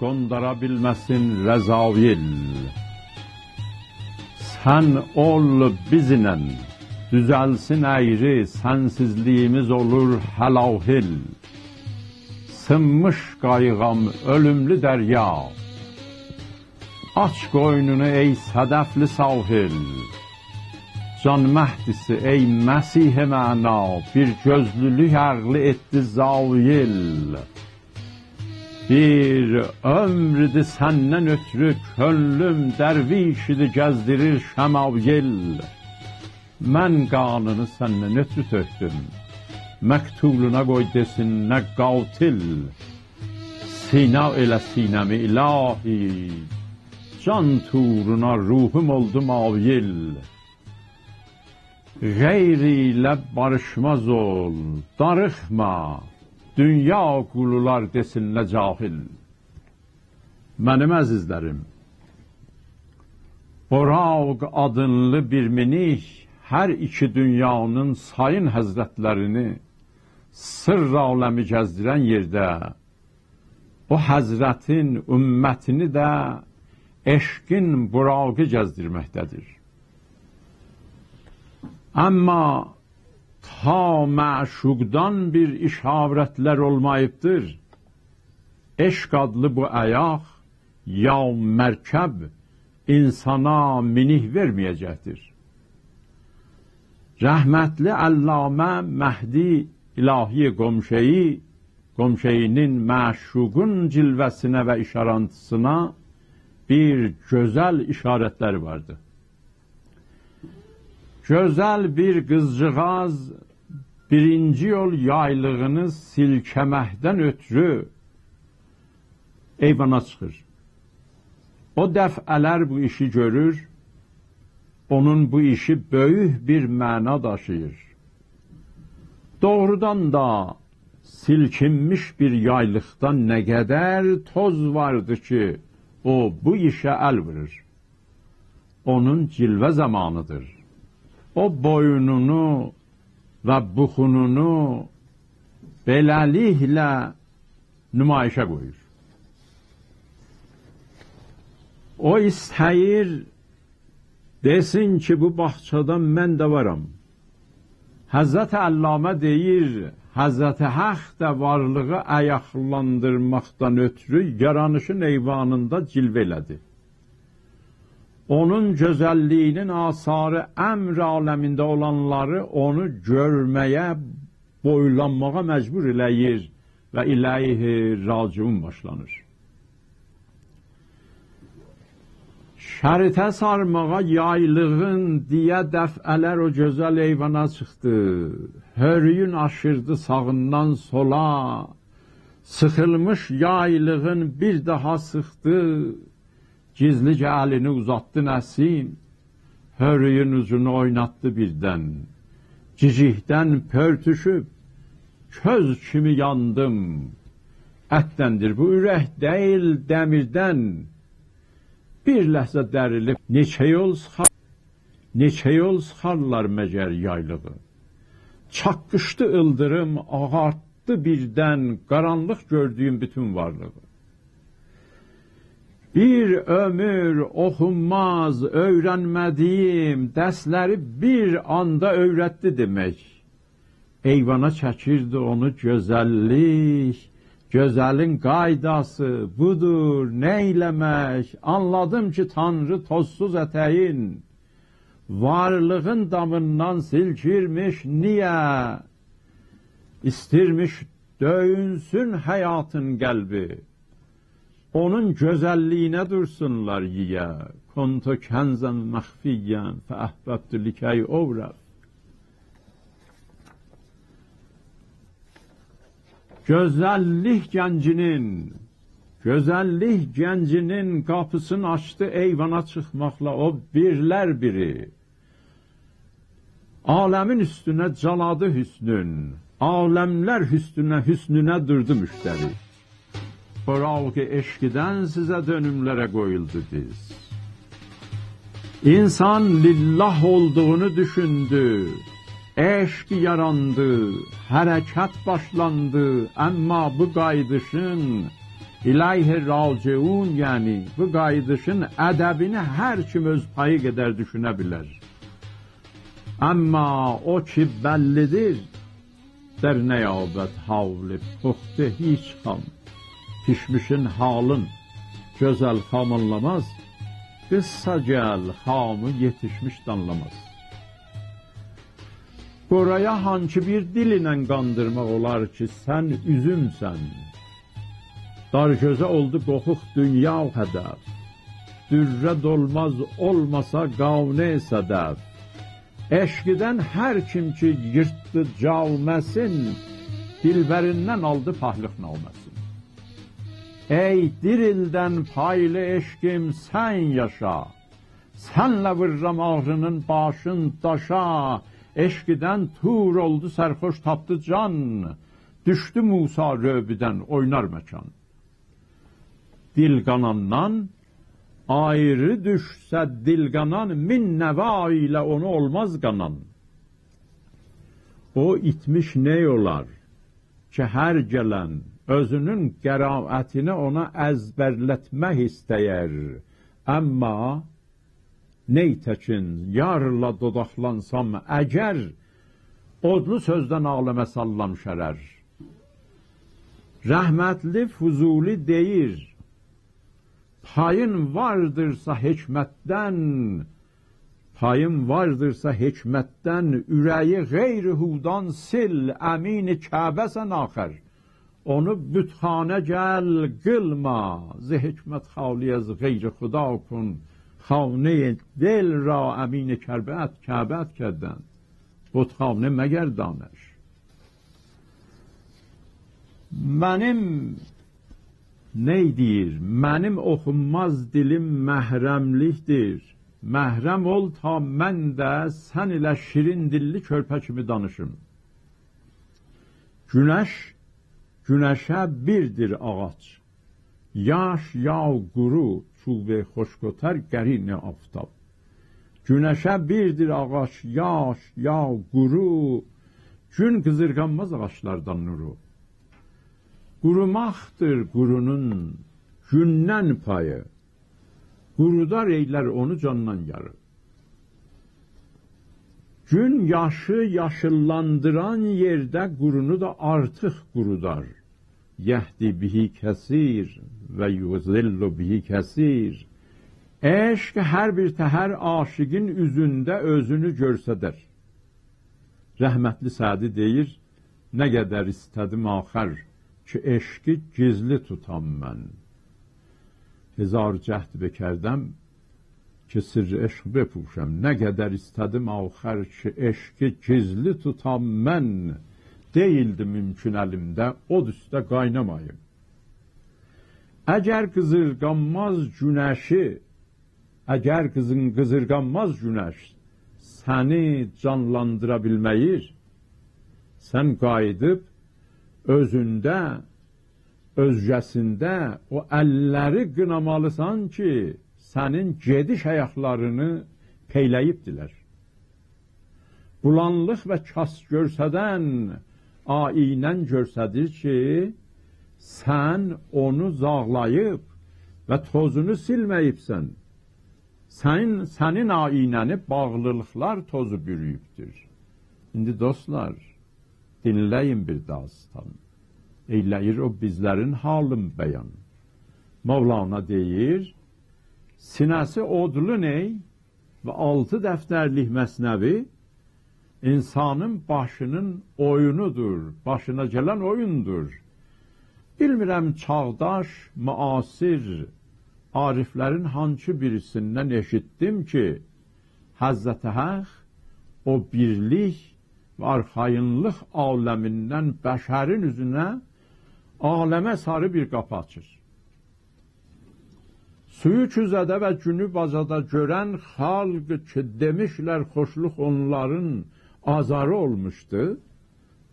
qondara bilməsin rəzavil. Sən ol bizlə, düzəlsin əyri, sənsizliyimiz olur həlahil. Sınmış qayğam ölümlü dərya, aç qoynunu ey sədəfli sahil. Can Məhdisi ey Məsih məna, bir gözlülük əqli etdi zavil. Bir ömrüdür səndən ötürü könlüm dərvişidi gəzdirir şəmavil. Mən qanını səndən ötürü tökdüm. Məktuluna qoy desin nə qatil. Sina elə sinəmi ilahi. Can turuna ruhum oldu mavil. Qeyri ilə barışmaz ol, darıxma. Dünya qulular desinlər cahil. Mənim əzizlərim, Boraq adınlı bir minik hər iki dünyanın sayın həzrətlərini sırr aləmi gəzdirən yerdə o həzrətin ümmətini də eşqin buraqı gəzdirməkdədir. Amma ta məşuqdan bir işarətlər olmayıbdır. Eşq adlı bu ayaq ya mərkəb insana minih verməyəcəkdir. Rəhmətli Allamə Məhdi İlahi Qomşeyi Qomşeyinin məşuqun cilvəsinə və işarantısına bir gözəl işarətlər vardı. Gözəl bir qızcığaz birinci yol yaylığını silkəməkdən ötürü eyvana çıxır. O dəfələr bu işi görür, onun bu işi böyük bir məna daşıyır. Doğrudan da silkinmiş bir yaylıqdan nə qədər toz vardı ki, o bu işə əl vurur. Onun cilvə zamanıdır. O boynunu və buxununu beləliklə nümayişə qoyur. O istəyir desin ki, bu bağçada mən də varam. Həzrət Əllamə deyir, Həzrət Haq da varlığı ayaqlandırmaqdan ötürü yaranışın eyvanında elədi. Onun gözəlliyinin asarı əmr aləmində olanları onu görməyə, boylanmağa məcbur eləyir və iləyhi raciun başlanır. Şəritə sarmağa yaylığın deyə dəfələr o gözəl eyvana çıxdı. Hörüyün aşırdı sağından sola. Sıxılmış yaylığın bir daha sıxdı. Gizlicə əlini uzatdı Nəsim. Hörüyün ucunu oynatdı birdən. Cicihdən pörtüşüb köz kimi yandım. Ətdəndir bu ürək deyil dəmirdən. Bir ləhzə dərilib neçə yol sıxar, neçə yol sıxarlar məgər yaylığı. Çaqqışdı ıldırım, ağartdı birdən qaranlıq gördüyüm bütün varlığı. Bir ömür oxunmaz, öyrənmədiyim dərsləri bir anda öyrətdi demək. Eyvana çəkirdi onu gözəllik, gözəlin qaydası budur, nə eləmək? Anladım ki, Tanrı tozsuz ətəyin varlığın damından silkirmiş, niyə? İstirmiş döyünsün həyatın qəlbi. Onun gözəlliyinə dursunlar yiyə. Konto kənzən məxfiyyən fəəhbəbdü likəy ovrəf. Gözəllik gəncinin, gözəllik gəncinin qapısını açdı eyvana çıxmaqla o birlər biri. Aləmin üstünə caladı hüsnün, aləmlər hüsnünə hüsnünə durdu müştəri. Bravo eşkidən sizə dönümlərə qoyuldu diz. İnsan lillah olduğunu düşündü. Eşq yarandı, hərəkat başlandı, amma bu qaydışın İlayhi raciun yani bu qayıdışın ədəbini hər kim öz payı qədər düşünə bilər. Amma o ki bəllidir, der nəyabət havli puxtu hiç xam. Pişmişin halın gözəl xam anlamaz, qıssa gəl xamı yetişmiş danlamaz. Qoraya hançı bir dil ilə qandırmaq olar ki, sən üzümsən, Dar gözə oldu qoxuq dünya hədəf. Dürrə dolmaz olmasa qavne sədəf. Eşqidən hər kim ki yırtdı cavməsin, dilbərindən aldı pahlıq naməsin. Ey dirildən paylı eşkim sən yaşa, Sənlə vırram ağrının başın daşa, Eşqidən tur oldu sərxoş tapdı can, Düşdü Musa rövbüdən oynar məkan dil kanandan ayrı düşse dil kanan min neva ile onu olmaz kanan. O itmiş ne yolar? Ki her gelen özünün qəraətini ona əzbərlətmək istəyər. Amma neytəkin yarla dodaqlansam əgər odlu sözdən ağləmə sallam şərər. Rəhmətli Fuzuli deyir, payın vardırsa hikmetten, payın vardırsa hikmetten, üreyi gayri hudan sil, emini Kabe sen ahir. Onu büthane gel kılma, zi hikmet haliye zi gayri huda kun, خانه دل را امین کربت کعبت کردند بتخانه مگر دانش benim neydir? Mənim oxunmaz dilim məhrəmlikdir. Məhrəm ol ta mən də sən ilə şirin dilli körpə kimi danışım. Günəş, günəşə birdir ağac. Yaş, yav, quru, çulve xoşqotər qərini aftab. Günəşə birdir ağac, yaş, yav, quru, gün qızırganmaz ağaçlardan nuru. Kurumaktır kurunun günnen payı. Kurudar eyler onu candan yarı. Gün yaşı yaşıllandıran yerde kurunu da artık kurudar. یهدی بهی کثیر و یوزل بهی kəsir. Eşk her bir təhər aşiqin üzünde özünü görsədər. Rəhmətli Sədi deyir, nə qədər istədim axır ki, eşki gizli tutam mən. Hezar cəhd bəkərdəm ki, sirri eşq bepuşəm. Nə qədər istədim axır ki, eşki gizli tutam mən. Değildi mümkün əlimdə od üstə qaynamayım. Əgər qızırganmaz günəşi, əgər qızın qızırganmaz günəş səni canlandıra bilməyir, sən qayıdıb özündə, özcəsində o əlləri qınamalısan ki, sənin gediş ayaqlarını peyləyibdilər. Bulanlıq və kas görsədən ainən görsədir ki, sən onu zağlayıb və tozunu silməyibsən. Sənin, sənin ainəni bağlılıqlar tozu bürüyübdür. İndi dostlar, dinləyin bir dastan. Eyləyir o bizlərin halın bəyan. Mevlana deyir, sinəsi odlu ney və altı dəftərlik məsnəvi insanın başının oyunudur, başına gələn oyundur. Bilmirəm çağdaş, müasir ariflərin hansı birisindən eşitdim ki, Həzzəti Həq o birlik ve arxayınlıq aləmindən bəşərin üzünə aləmə sarı bir qapı açır. Suyu küzədə və günü bazada görən xalq ki, demişlər xoşluq onların azarı olmuşdu,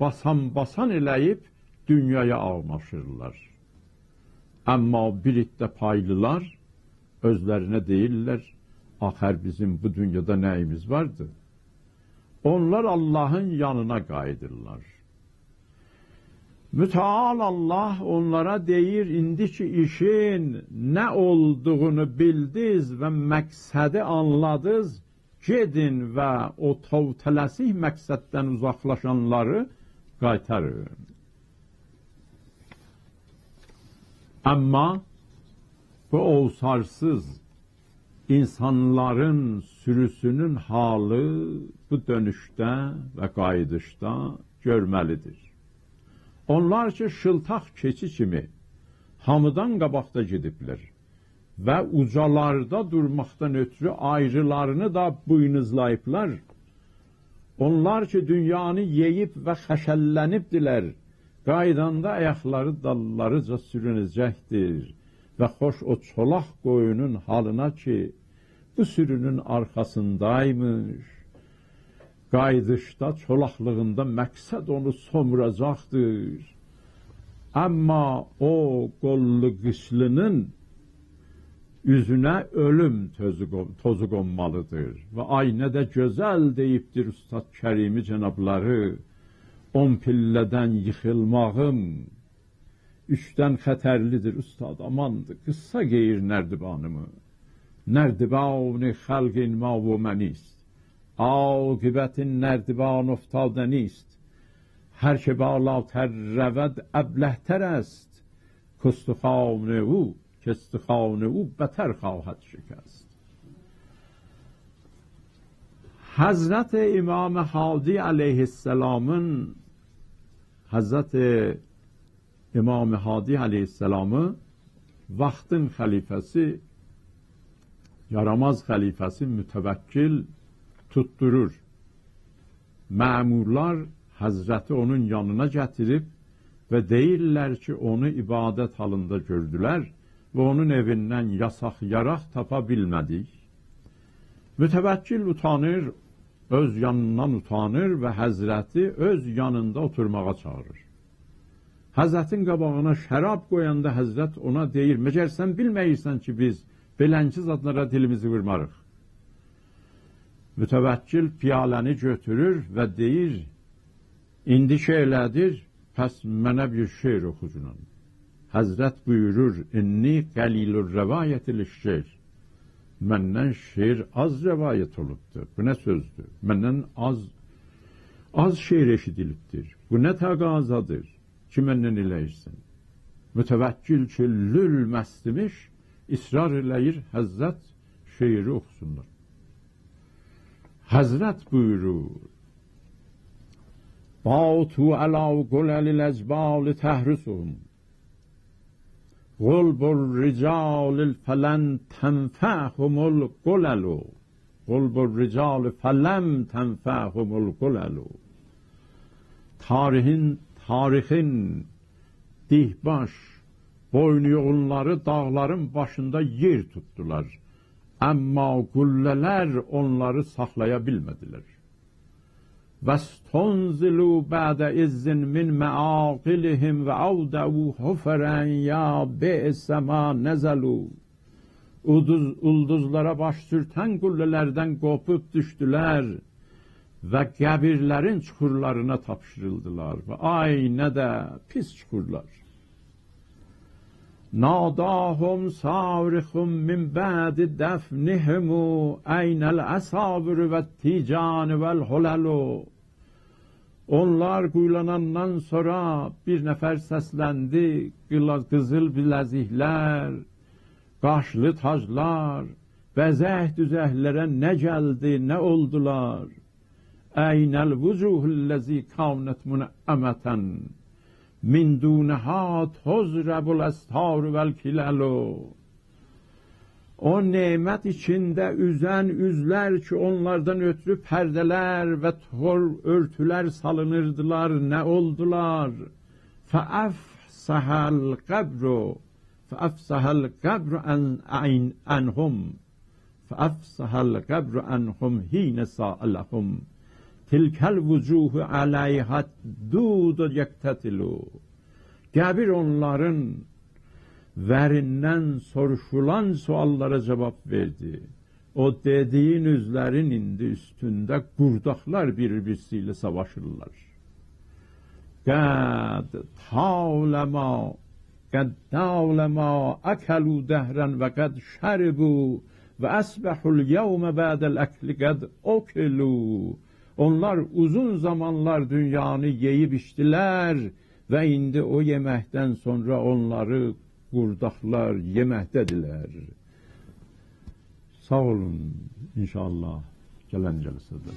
basan-basan eləyib dünyaya almaşırlar. Amma bir iddə paylılar özlərinə deyirlər, axər bizim bu dünyada nəyimiz vardı? Onlar Allah'ın yanına kaydırlar. Müteal Allah onlara deyir indiki işin ne olduğunu bildiz ve məqsədi anladız. Gedin ve o tavtələsik məqsəddən uzaqlaşanları qaytarın. Ama bu olsarsız insanların sürüsünün halı bu dönüşte ve qayıdışda görməlidir. Onlar ki, şıltaq keçi kimi hamıdan qabaqda gediblər və ucalarda durmaqdan ötürü ayrılarını da buynuzlayıblar. Onlar ki, dünyanı yeyib və xəşəllənibdilər, qaydanda ayaqları dallarıca sürünəcəkdir və xoş o çolaq qoyunun halına ki, bu sürünün arkasındaymış, qaydışda, çolaqlığında məqsəd onu somuracaqdır. Amma o qollu qışlının üzünə ölüm tozu, tozu qonmalıdır. Və ay nə də gözəl deyibdir Ustad Kərimi cənabları, on pillədən yıxılmağım, üçdən xətərlidir Ustad, amandır, qıssa qeyir nərdibanımı. Nərdiban xəlqin ma və mənist. عاقبت نردبان افتاده نیست هر که بالاتر رود ابلهتر است کستخان او کستخان او بتر خواهد شکست Hazret İmam Hadi aleyhisselamın Hazret İmam Hadi aleyhisselamı vaktin halifesi yaramaz halifesi mütevekkil tutturur. Məmurlar Həzrəti onun yanına gətirib və deyirlər ki, onu ibadət halında gördülər və onun evindən yasaq yaraq tapa bilmədik. Mütəvəkkil utanır, öz yanından utanır və Həzrəti öz yanında oturmağa çağırır. Həzrətin qabağına şərab qoyanda Həzrət ona deyir, məcər sən bilməyirsən ki, biz belənçi zadlara dilimizi vurmarıq. Mütevekkil piyaləni götürür və deyir, indi şeylədir, pəs mənə bir şeir oxucunun. Həzrət buyurur, inni qəlilur rəvayətil şeir. Məndən şeir az rəvayət olubdur. Bu nə sözdür? Məndən az az şeir eşidilibdir. Bu nə təqazadır ki, məndən eləyirsin? Mütəvəkkil ki, lül məstimiş, israr eləyir, Həzrət şeiri oxusunlar. Hazret buyurur Batu ala gulel ezbal tehrisum قلب الرجال فلن تنفعهم القلل قلب الرجال فلم تنفعهم القلل Tarihin, tarihin dihbaş, boynu dağların başında yer tuttular. Amma qullələr onları saxlaya bilmədilər. Vəstonzilu bədə izzin min məaqilihim və avdəvu hufərən ya be'səma nəzəlu. Uduz, ulduzlara baş sürtən qullələrdən qopub düşdülər və qəbirlərin çuxurlarına tapşırıldılar və ay nə də pis çuxurlar. ناداهم صارخ من بعد دفنهم أين الأصابر ve tican vel hulelu onlar kuyulanandan sonra bir nefer seslendi, kızıl bilezikler, kaşlı taclar, bezeh düzehlere ne geldi, ne oldular? Eynel vucuhullezi kavnet müne'emeten min dunha tuzrebul estar vel kilelu o nimet içinde üzen üzler ki onlardan ötürü perdeler ve tor örtüler salınırdılar. Ne oldular? Feafsahal kabru en ayn anhum feafsahal kabru anhum hine sa'alahum. Tilkel vucuhu aleyhat dudu yektetilu. Gebir onların verinden soruşulan suallara cevap verdi. O dediğin üzlerin indi üstünde qurdaqlar bir-birisiyle savaşırlar. Qəd tavləma qəd tavləma əkəlu dəhrən və qəd şəribu və əsbəhul yevmə bədəl əkli qəd okelu Onlar uzun zamanlar dünyanı yeyib içdilər və indi o yeməkdən sonra onları kurdaklar yemektediler. Sağ olun inşallah gelen celsede.